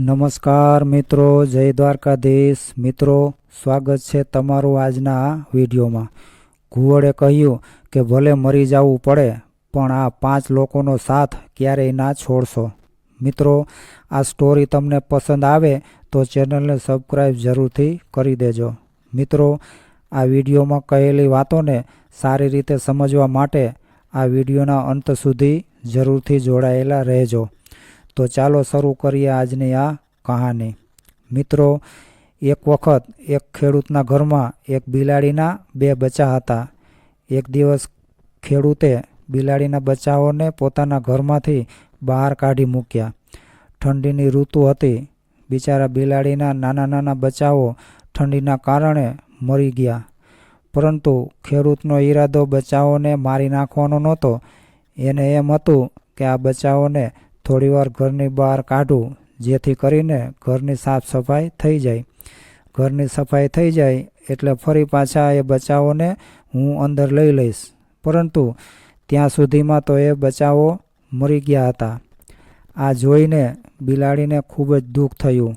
નમસ્કાર મિત્રો, જય દ્વારકાધીશ. મિત્રો, સ્વાગત છે તમારું આજના વિડીયોમાં. ઘુવડે કહ્યું કે ભલે મરી જવું પડે, પણ આ પાંચ લોકોનો સાથ ક્યારેય ના છોડશો. મિત્રો, આ સ્ટોરી તમને પસંદ આવે તો ચેનલને સબસ્ક્રાઈબ જરૂરથી કરી દેજો. મિત્રો, આ વિડીયોમાં કહેલી વાતોને સારી રીતે સમજવા માટે આ વિડીયોના અંત સુધી જરૂરથી જોડાયેલા રહેજો. તો ચાલો શરૂ કરીએ આજની આ કહાની. મિત્રો, એક વખત એક ખેડૂતના ઘરમાં એક બિલાડીના બે બચ્ચા હતા. એક દિવસ ખેડૂતે બિલાડીના બચ્ચાઓને પોતાના ઘરમાંથી બહાર કાઢી મૂક્યા. ઠંડીની ઋતુ હતી. બિચારા બિલાડીના નાના નાના બચ્ચાઓ ઠંડીના કારણે મરી ગયા. પરંતુ ખેડૂતનો ઈરાદો બચ્ચાઓને મારી નાખવાનો નહોતો. એને એમ હતું કે આ બચ્ચાઓને થોડીવાર ઘરની બહાર કાઢું, જેથી કરીને ઘરની સાફ સફાઈ થઈ જાય. ઘરની સફાઈ થઈ જાય એટલે ફરી પાછા એ બચાવોને હું અંદર લઈ લઈશ. પરંતુ ત્યાં સુધીમાં તો એ બચાવો મરી ગયા હતા. આ જોઈને બિલાડીને ખૂબ જ દુઃખ થયું.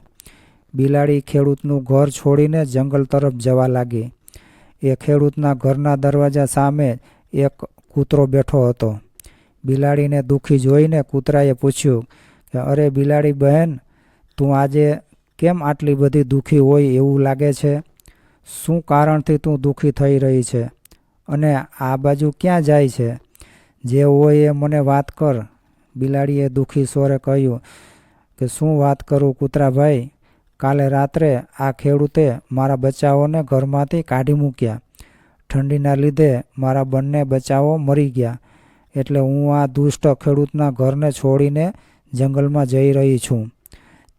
બિલાડી ખેડૂતનું ઘર છોડીને જંગલ તરફ જવા લાગી. એ ખેડૂતના ઘરના દરવાજા સામે એક કૂતરો બેઠો હતો. બિલાડીને દુઃખી જોઈને કૂતરાએ પૂછ્યું કે, અરે બિલાડી બહેન, તું આજે કેમ આટલી બધી દુઃખી હોય એવું લાગે છે? શું કારણથી તું દુઃખી થઈ રહી છે? અને આ બાજુ ક્યાં જાય છે? જે હોય એ મને વાત કર. બિલાડીએ દુઃખી સ્વરે કહ્યું કે, શું વાત કરું કૂતરાભાઈ? કાલે રાત્રે આ ખેડૂતે મારા બચ્ચાઓને ઘરમાંથી કાઢી મૂક્યા. ઠંડીના લીધે મારા બંને બચ્ચાઓ મરી ગયા. એટલે હું આ દુષ્ટ ખેડૂતના ઘરને છોડીને જંગલમાં જઈ રહી છું.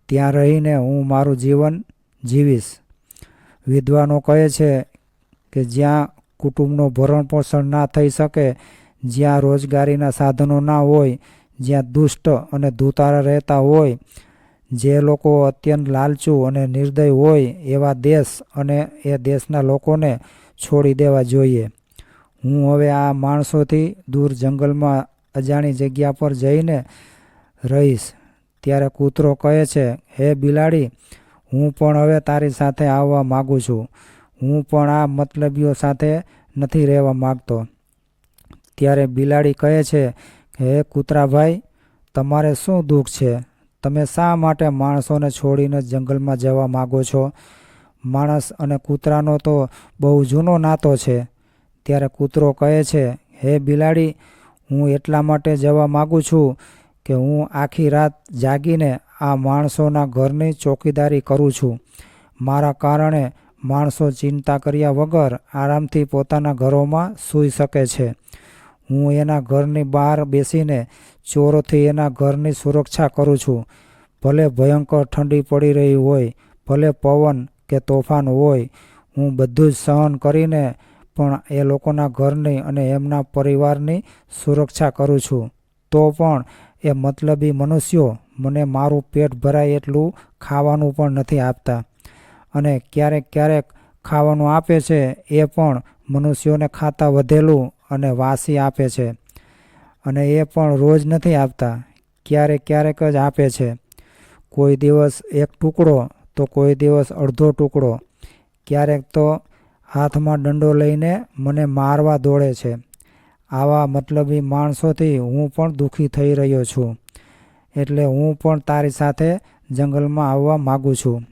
ત્યાં રહીને હું મારું જીવન જીવીશ. વિદ્વાનો કહે છે કે જ્યાં કુટુંબનું ભરણ પોષણ ના થઈ શકે, જ્યાં રોજગારીના સાધનો ના હોય, જ્યાં દુષ્ટ અને દુતારા રહેતા હોય, જે લોકો અત્યંત લાલચુ અને નિર્દય હોય એવા દેશ અને એ દેશના લોકોને છોડી દેવા જોઈએ. હું હવે આ માણસોથી દૂર જંગલમાં અજાણી જગ્યા પર જઈને રહીશ. ત્યારે કૂતરો કહે છે, હે બિલાડી, હું પણ હવે તારી સાથે આવવા માગું છું. હું પણ આ મતલબીઓ સાથે નથી રહેવા માગતો. ત્યારે બિલાડી કહે છે, હે કૂતરાભાઈ, તમારે શું દુઃખ છે? તમે શા માટે માણસોને છોડીને જંગલમાં જવા માગો છો? માણસ અને કૂતરાનો તો બહુ જૂનો નાતો છે. ત્યારે કૂતરો કહે છે, હે બિલાડી, હું એટલા માટે જવા માગું છું કે હું આખી રાત જાગીને આ માણસોના ઘરની ચોકીદારી કરું છું. મારા કારણે માણસો ચિંતા કર્યા વગર આરામથી પોતાના ઘરોમાં સૂઈ શકે છે. હું એના ઘરની બહાર બેસીને ચોરોથી એના ઘરની સુરક્ષા કરું છું. ભલે ભયંકર ઠંડી પડી રહી હોય, ભલે પવન કે તોફાન હોય, હું બધું જ સહન કરીને પણ એ લોકોના ઘરની અને એમના પરિવારની સુરક્ષા કરું છું. તો પણ એ મતલબી મનુષ્યો મને મારું પેટ ભરાય એટલું ખાવાનું પણ નથી આપતા. અને ક્યારેક ક્યારેક ખાવાનું આપે છે એ પણ મનુષ્યોને ખાતા વધેલું અને વાસી આપે છે. અને એ પણ રોજ નથી આપતા. ક્યારેક ક્યારેક જ આપે છે. કોઈ દિવસ એક ટુકડો તો કોઈ દિવસ અડધો ટુકડો. ક્યારેક તો હાથમાં દંડો લઈને મને મારવા દોડે છે. આવા મતલબી માણસોથી હું પણ દુઃખી થઈ રહ્યો છું. એટલે હું પણ તારી સાથે જંગલમાં આવવા માગું છું.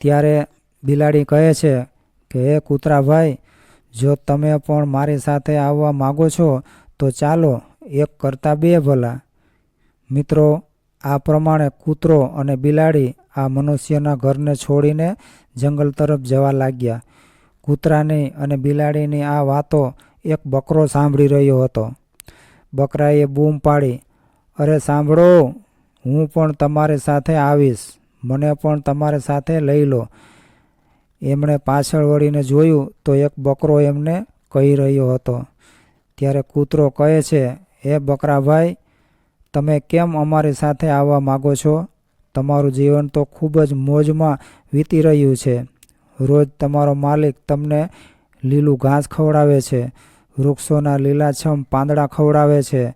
ત્યારે બિલાડી કહે છે કે, હે કૂતરાભાઈ, જો તમે પણ મારી સાથે આવવા માગો છો, તો ચાલો એક કરતાં બે ભલા. મિત્રો આ પ્રમાણે કૂતરો અને બિલાડી આ મનુષ્યના ઘરને છોડીને જંગલ તરફ જવા લાગ્યા. કૂતરાની અને બિલાડીની આ વાતો એક બકરો સાંભળી રહ્યો હતો. બકરાએ બૂમ પાડી, અરે સાંભળો, હું પણ તમારી સાથે આવીશ. મને પણ તમારી સાથે લઈ લો. એમણે પાછળ વળીને જોયું તો એક બકરો એમને કહી રહ્યો હતો. ત્યારે કૂતરો કહે છે, હે બકરાભાઈ તમે કેમ અમારી સાથે આવવા માગો છો? તમારું જીવન તો ખૂબ જ મોજમાં વીતી રહ્યું છે. રોજ તમારો માલિક તમને લીલું ઘાસ ખવડાવે છે. વૃક્ષોના લીલાછમ પાંદડા ખવડાવે છે.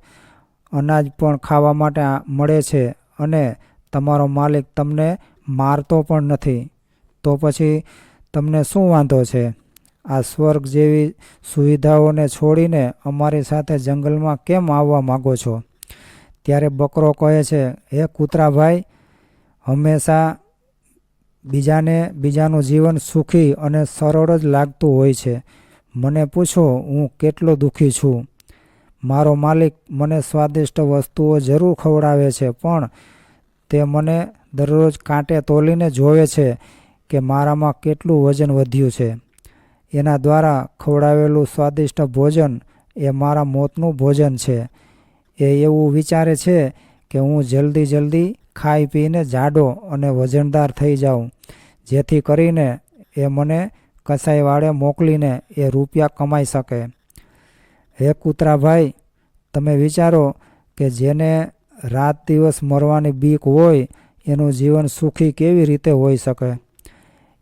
અનાજ પણ ખાવા માટે મળે છે અને તમારો માલિક તમને મારતો પણ નથી. તો પછી તમને શું વાંધો છે? આ સ્વર્ગ જેવી સુવિધાઓને છોડીને અમારી સાથે જંગલમાં કેમ આવવા માગો છો? ત્યારે બકરો કહે છે, હે કૂતરાભાઈ, હંમેશા બીજાને બીજાનું જીવન સુખી અને સરળ જ લાગતું હોય છે. મને પૂછો, હું કેટલો દુઃખી છું. મારો માલિક મને સ્વાદિષ્ટ વસ્તુઓ જરૂર ખવડાવે છે, પણ તે મને દરરોજ કાંટે તોલીને જોવે છે કે મારામાં કેટલું વજન વધ્યું છે. એના દ્વારા ખવડાવેલું સ્વાદિષ્ટ ભોજન એ મારા મોતનું ભોજન છે. એ એવું વિચારે છે કે હું જલ્દી જલ્દી ખાઈ પીને જાડો અને વજનદાર થઈ જાઉં. જેથી કરીને એ મને કસાઈવાળે મોકલીને એ રૂપિયા કમાઈ શકે. હે કૂતરાભાઈ, તમે વિચારો કે જેને રાત દિવસ મરવાની બીક હોય, એનું જીવન સુખી કેવી રીતે હોઈ શકે?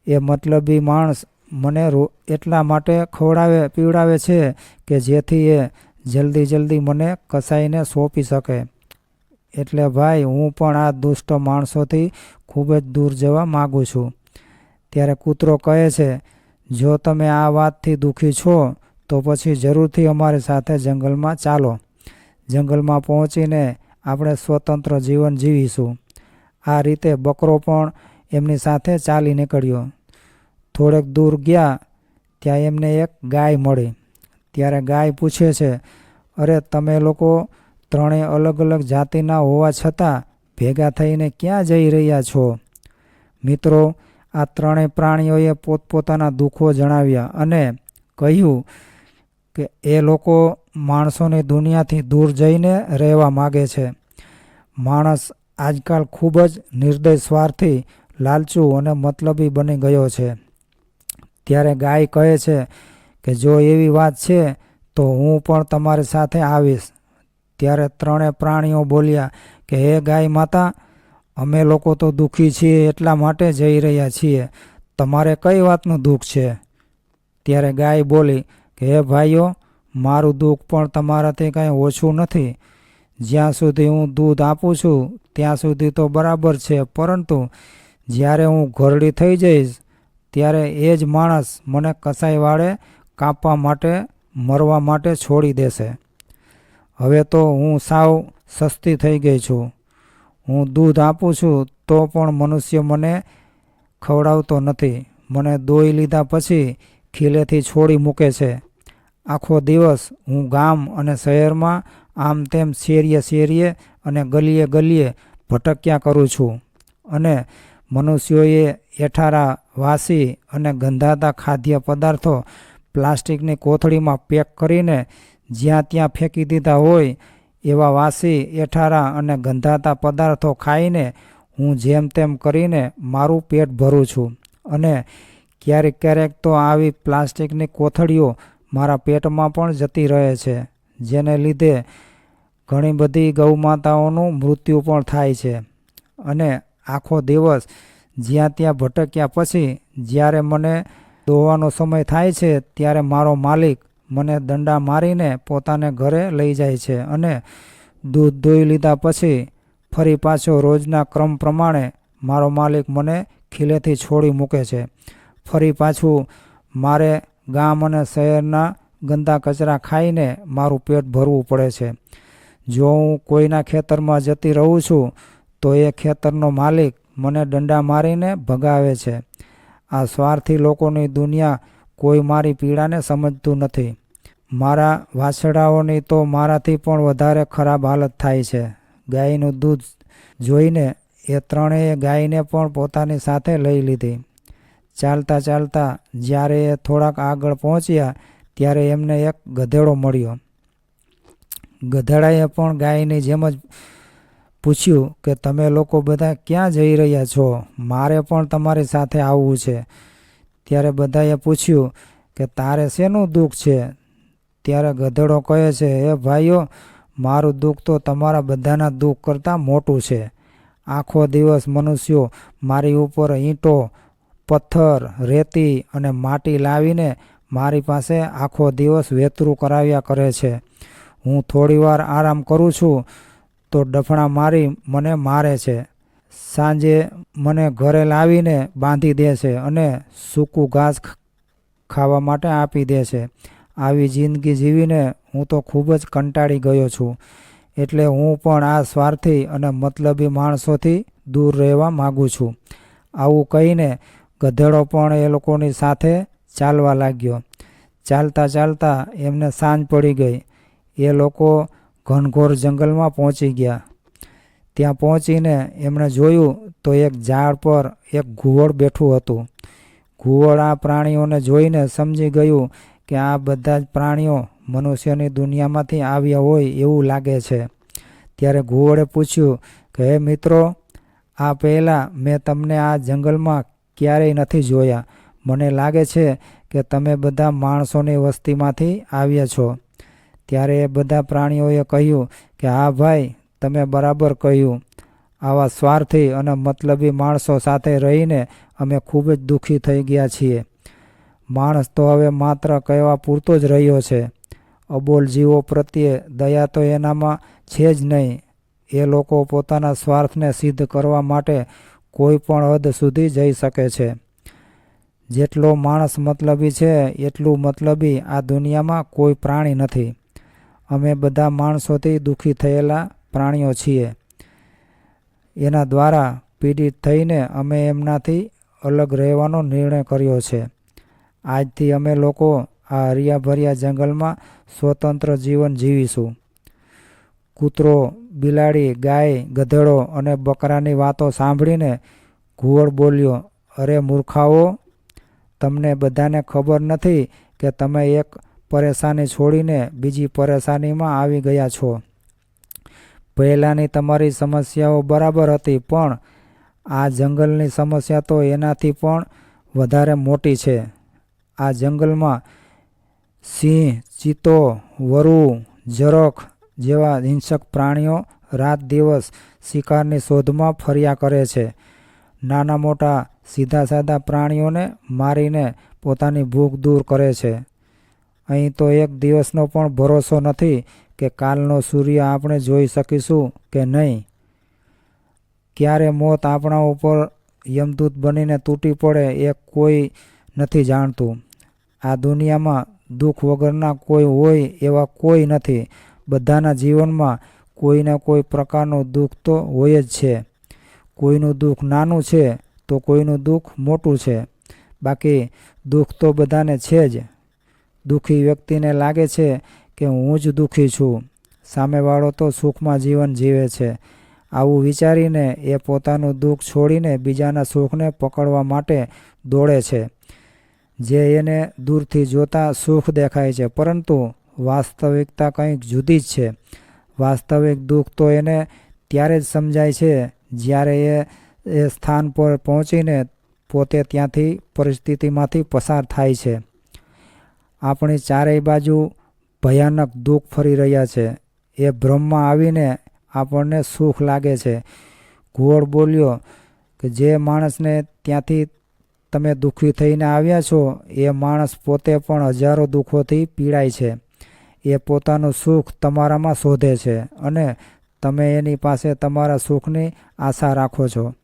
એ મતલબી માણસ મને એટલા માટે ખવડાવે, પીવડાવે છે કે જેથી એ જલ્દી જલ્દી મને કસાઈને સોંપી શકે. એટલે ભાઈ, હું પણ આ દુષ્ટ માણસોથી ખૂબ જ દૂર જવા માગું છું. ત્યારે કૂતરો કહે છે, જો તમે આ વાતથી દુઃખી છો, તો પછી જરૂરથી અમારી સાથે જંગલમાં ચાલો. જંગલમાં પહોંચીને આપણે સ્વતંત્ર જીવન જીવીશું. આ રીતે બકરો પણ એમની સાથે ચાલી નીકળ્યો. થોડેક દૂર ગયા, ત્યાં એમને એક ગાય મળી. ત્યારે ગાય પૂછે છે, અરે, તમે લોકો ત્રણેય અલગ અલગ જાતિના હોવા છતાં ભેગા થઈને ક્યાં જઈ રહ્યા છો? મિત્રો, આ ત્રણેય પ્રાણીઓએ પોતપોતાના દુઃખો જણાવ્યા અને કહ્યું કે એ લોકો માણસોની દુનિયાથી દૂર જઈને રહેવા માગે છે. માણસ આજકાલ ખૂબ જ નિર્દય સ્વાર્થી, લાલચુ અને મતલબી બની ગયો છે. ત્યારે ગાય કહે છે કે જો એવી વાત છે, તો હું પણ તમારી સાથે આવીશ. ત્યારે ત્રણેય પ્રાણીઓ બોલ્યા કે, હે ગાય માતા, અમે લોકો તો દુઃખી છીએ એટલા માટે જઈ રહ્યા છીએ. તમારે કઈ વાતનું દુઃખ છે? ત્યારે ગાય બોલી કે, હે ભાઈઓ, મારું દુઃખ પણ તમારાથી કાંઈ ઓછું નથી. જ્યાં સુધી હું દૂધ આપું છું, ત્યાં સુધી તો બરાબર છે. પરંતુ જ્યારે હું ઘરડી થઈ જઈશ, ત્યારે એ જ માણસ મને કસાઈવાળે કાપવા માટે, મરવા માટે છોડી દેશે. હવે તો હું સાવ સસ્તી થઈ ગઈ છું. હું દૂધ આપું છું તો પણ મનુષ્ય મને ખવડાવતો નથી. મને દોઈ લીધા પછી ખીલેથી છોડી મૂકે છે. આખો દિવસ હું ગામ અને શહેરમાં આમ તેમ શેરીએ શેરીએ અને ગલીએ ગલીએ ભટક્યા કરું છું. અને મનુષ્યોએ એઠારા વાસી અને ગંધાતા ખાદ્ય પદાર્થો પ્લાસ્ટિકની કોથળીમાં પેક કરીને જ્યાં ત્યાં ફેંકી દીધા હોય એવા વાસી, એઠારા અને ગંધાતા પદાર્થો ખાઈને હું જેમ તેમ કરીને મારું પેટ ભરું છું. અને ક્યારેક ક્યારેક તો આવી પ્લાસ્ટિકની કોથળીઓ મારા પેટમાં પણ જતી રહે છે, જેને લીધે ઘણી બધી ગૌમાતાઓનું મૃત્યુ પણ થાય છે. અને આખો દિવસ જ્યાં ત્યાં ભટક્યા પછી જ્યારે મને દોવાનો સમય થાય છે ત્યારે મારો માલિક મને દંડા મારીને પોતાને ઘરે લઈ જાય છે અને દૂધ દોઈ લીધા પછી ફરી પાછો રોજના ક્રમ પ્રમાણે મારો માલિક મને ખીલેથી છોડી મૂકે છે. ફરી પાછું મારે ગામ અને શહેરના ગંદા કચરા ખાઈને મારું પેટ ભરવું પડે છે. જો હું કોઈના ખેતરમાં જતી રહું છું, તો એ ખેતરનો માલિક મને દંડા મારીને ભગાવે છે. આ સ્વાર્થી લોકોની દુનિયા કોઈ મારી પીડાને સમજતું નથી. મારા વાછડાઓની તો મારાથી પણ વધારે ખરાબ હાલત થાય છે. ગાયનું દૂધ જોઈને એ ત્રણેય ગાયને પણ પોતાની સાથે લઈ લીધી. ચાલતા ચાલતા જ્યારે એ થોડાક આગળ પહોંચ્યા ત્યારે એમને એક ગધેડો મળ્યો. ગધેડાએ પણ ગાયની જેમ જ પૂછ્યું કે તમે લોકો બધા ક્યાં જઈ રહ્યા છો? મારે પણ તમારી સાથે આવવું છે. ત્યારે બધાએ પૂછ્યું કે તારે શેનું દુઃખ છે? ત્યારે ગધેડો કહે છે, હે ભાઈઓ, મારું દુઃખ તો તમારા બધાના દુઃખ કરતાં મોટું છે. આખો દિવસ મનુષ્યો મારી ઉપર ઈંટો, પથ્થર, રેતી અને માટી લાવીને મારી પાસે આખો દિવસ વેતરું કરાવ્યા કરે છે. હું થોડીવાર આરામ કરું છું તો ડફણા મારી મને મારે છે. સાંજે મને ઘરે લાવીને બાંધી દે છે અને સૂકું ઘાસ ખાવા માટે આપી દે છે. આવી જિંદગી જીવીને હું તો ખૂબ જ કંટાળી ગયો છું. એટલે હું પણ આ સ્વાર્થી અને મતલબી માણસોથી દૂર રહેવા માગું છું. આવું કહીને ગધેડો પણ એ લોકોની સાથે ચાલવા લાગ્યો. ચાલતા ચાલતા એમને સાંજ પડી ગઈ. એ લોકો ઘનઘોર જંગલમાં પહોંચી ગયા. ત્યાં પહોંચીને એમણે જોયું તો એક ઝાડ પર એક ઘુવડ બેઠું હતું. ઘુવડ આ પ્રાણીઓને જોઈને સમજી ગયું કે આ બધા જ પ્રાણીઓ મનુષ્યની દુનિયામાંથી આવ્યા હોય એવું લાગે છે. ત્યારે ઘુવડે પૂછ્યું કે, હે મિત્રો, આ પહેલાં મેં તમને આ જંગલમાં ક્યારેય નથી જોયા. મને લાગે છે કે તમે બધા માણસોની વસ્તીમાંથી આવ્યા છો. ત્યારે એ બધા પ્રાણીઓએ કહ્યું કે, હા ભાઈ, તમે બરાબર કહ્યું. આવા સ્વાર્થી અને મતલબી માણસો સાથે રહીને અમે ખૂબ જ દુઃખી થઈ ગયા છીએ. માણસ તો હવે માત્ર કહેવા પૂરતો જ રહ્યો છે. અબોલ જીવો પ્રત્યે દયા તો એનામાં છે જ નહીં. એ લોકો પોતાના સ્વાર્થને સિદ્ધ કરવા માટે કોઈ પણ હદ સુધી જઈ શકે છે. જેટલો માણસ મતલબી છે, એટલું મતલબી આ દુનિયામાં કોઈ પ્રાણી નથી. અમે બધા માણસોથી દુઃખી થયેલા પ્રાણીઓ છીએ. એના દ્વારા પીડિત થઈને અમે એમનાથી અલગ રહેવાનો નિર્ણય કર્યો છે. આજથી અમે લોકો આ હરિયાભર્યા જંગલમાં સ્વતંત્ર જીવન જીવીશું. કૂતરો, બિલાડી, ગાય, ગધેડો અને બકરાની વાતો સાંભળીને ઘુવડ બોલ્યો, અરે મૂર્ખાઓ, તમને બધાને ખબર નથી કે તમે એક પરેશાની છોડીને બીજી પરેશાનીમાં આવી ગયા છો. પહેલાંની તમારી સમસ્યાઓ બરાબર હતી, પણ આ જંગલની સમસ્યા તો એનાથી પણ વધારે મોટી છે. આ જંગલમાં સિંહ ચિત્તો વરુ, જરખ જેવા હિંસક પ્રાણીઓ રાત દિવસ શિકારની શોધમાં ફર્યા કરે છે. નાના મોટા સીધા સાદા પ્રાણીઓને મારીને પોતાની ભૂખ દૂર કરે છે. અહીં તો એક દિવસનો પણ ભરોસો નથી કે કાલનો સૂર્ય આપણે જોઈ શકીશું કે નહીં. ક્યારે મોત આપણા ઉપર યમદૂત બનીને તૂટી પડે એ કોઈ નથી જાણતું. આ દુનિયામાં દુઃખ વગરના કોઈ હોય એવા કોઈ નથી. બધાના જીવનમાં કોઈને કોઈ પ્રકારનું દુઃખ તો હોય જ છે. કોઈનું દુઃખ નાનું છે તો કોઈનું દુઃખ મોટું છે. બાકી દુઃખ તો બધાને છે જ. દુઃખી વ્યક્તિને લાગે છે કે હું જ દુઃખી છું. સામેવાળો તો સુખમાં જીવન જીવે છે. આવું વિચારીને એ પોતાનું દુઃખ છોડીને બીજાના સુખને પકડવા માટે દોડે છે. જે એને દૂરથી જોતા સુખ દેખાય છે, પરંતુ વાસ્તવિકતા કંઈક જુદી જ છે. વાસ્તવિક દુઃખ તો એને ત્યારે જ સમજાય છે જ્યારે એ એ સ્થાન પર પહોંચીને પોતે ત્યાંથી પરિસ્થિતિમાંથી પસાર થાય છે. આપણી ચારેય બાજુ ભયાનક દુઃખ ફરી રહ્યા છે. એ ભ્રમમાં આવીને આપણને સુખ લાગે છે. ઘોળ બોલ્યો કે જે માણસને ત્યાંથી તમે દુઃખી થઈને આવ્યા છો, એ માણસ પોતે પણ હજારો દુઃખોથી પીડાય છે. એ પોતાનું સુખ તમારામાં શોધે છે અને તમે એની પાસે તમારા સુખની આશા રાખો છો.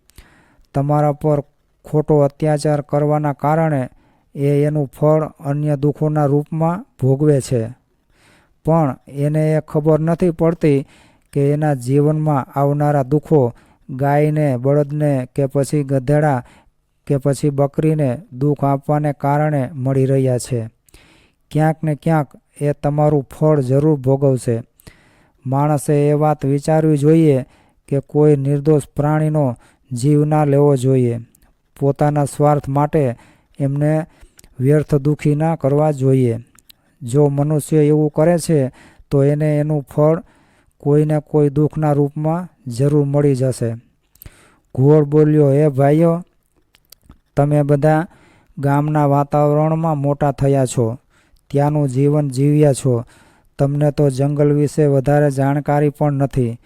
તમારા પર ખોટો અત્યાચાર કરવાના કારણે એ એનું ફળ અન્ય દુઃખોના રૂપમાં ભોગવે છે. પણ એને એ ખબર નથી પડતી કે એના જીવનમાં આવનારા દુઃખો ગાયને, બળદને કે પછી ગધેડા કે પછી બકરીને દુઃખ આપવાને કારણે મળી રહ્યા છે. ક્યાંક ને ક્યાંક એ તમારું ફળ જરૂર ભોગવશે. માણસે એ વાત વિચારવી જોઈએ કે કોઈ નિર્દોષ પ્રાણીનો જીવ ના લેવો જોઈએ. પોતાના સ્વાર્થ માટે એમને વ્યર્થ દુઃખી ના કરવા જોઈએ. જો મનુષ્ય એવું કરે છે, તો એને એનું ફળ કોઈને કોઈ દુઃખના રૂપમાં જરૂર મળી જશે. ઘોળ બોલ્યો, હે ભાઈઓ, તમે બધા ગામના વાતાવરણમાં મોટા થયા છો. ત્યાંનું જીવન જીવ્યા છો. તમને તો જંગલ વિશે વધારે જાણકારી પણ નથી.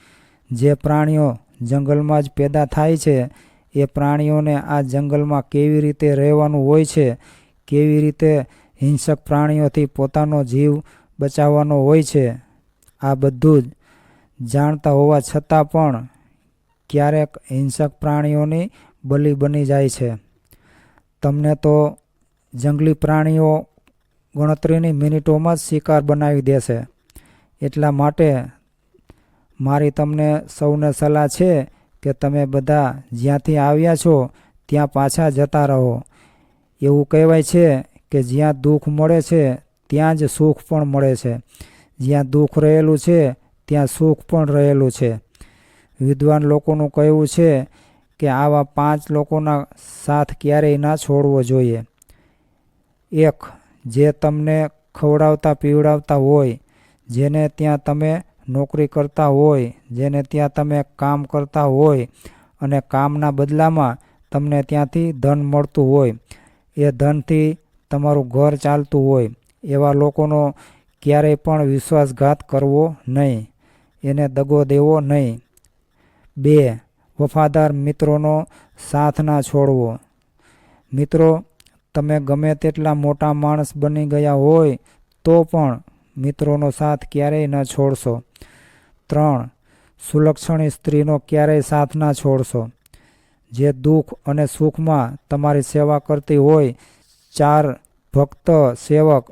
જે પ્રાણીઓ જંગલમાં જ પેદા થાય છે, એ પ્રાણીઓને આ જંગલમાં કેવી રીતે રહેવાનું હોય છે કેવી રીતે હિંસક પ્રાણીઓથી પોતાનો જીવ બચાવવાનો હોય છે, આ બધું જ જાણતા હોવા છતાં પણ ક્યારેક હિંસક પ્રાણીઓની બલી બની જાય છે. તમને તો જંગલી પ્રાણીઓ ગણતરીની મિનિટોમાં જ શિકાર બનાવી દેશે. એટલા માટે મારી તમને સૌને સલાહ છે કે તમે બધા જ્યાંથી આવ્યા છો, ત્યાં પાછા જતા રહો. એવું કહેવાય છે કે જ્યાં દુઃખ મળે છે, ત્યાં જ સુખ પણ મળે છે. જ્યાં દુઃખ રહેલું છે, ત્યાં સુખ પણ રહેલું છે. વિદ્વાન લોકોનું કહેવું છે કે આવા પાંચ લોકોના સાથ ક્યારેય ના છોડવો જોઈએ. એક, જે તમને ખવડાવતા પીવડાવતા હોય, જેને ત્યાં તમે નોકરી કરતા હોય, જેને ત્યાં તમે કામ કરતા હોય અને કામના બદલામાં તમને ત્યાંથી ધન મળતું હોય એ ધનથી તમારું ઘર ચાલતું હોય, એવા લોકોનો ક્યારેય પણ વિશ્વાસઘાત કરવો નહીં, એને દગો દેવો નહીં. બે, વફાદાર મિત્રોનો સાથ ના છોડવો. મિત્રો, તમે ગમે તેટલા મોટા માણસ બની ગયા હોય, તો પણ મિત્રોનો સાથ ક્યારેય ન છોડશો. ત્રણ, સુલક્ષણી સ્ત્રીનો ક્યારેય સાથ ના છોડશો. જે દુઃખ અને સુખમાં તમારી સેવા કરતી હોય, ચાર ભક્ત સેવક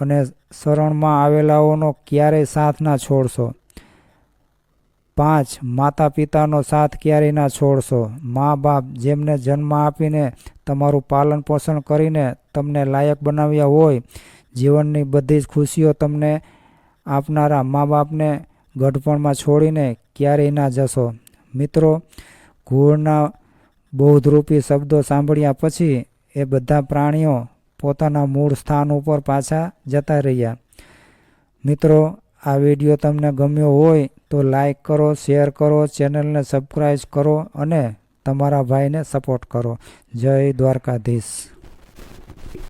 અને શરણમાં આવેલાઓનો ક્યારેય સાથ ના છોડશો. પાંચ માતા પિતાનો સાથ ક્યારેય ના છોડશો. મા બાપ જેમને જન્મ આપીને તમારું પાલન પોષણ કરીને તમને લાયક બનાવ્યા હોય, જીવનની બધી જ ખુશીઓ તમને આપનારા મા બાપને ગઢપણમાં છોડીને ક્યારેય ના જશો. મિત્રો ઘુવડના બૌદ્ધરૂપી શબ્દો સાંભળ્યા પછી એ બધા પ્રાણીઓ પોતાના મૂળ સ્થાન ઉપર પાછા જતા રહ્યા. મિત્રો, આ વીડિયો તમને ગમ્યો હોય તો લાઈક કરો, શેર કરો, ચેનલને સબસ્ક્રાઈબ કરો અને તમારા ભાઈને સપોર્ટ કરો. જય દ્વારકાધીશ.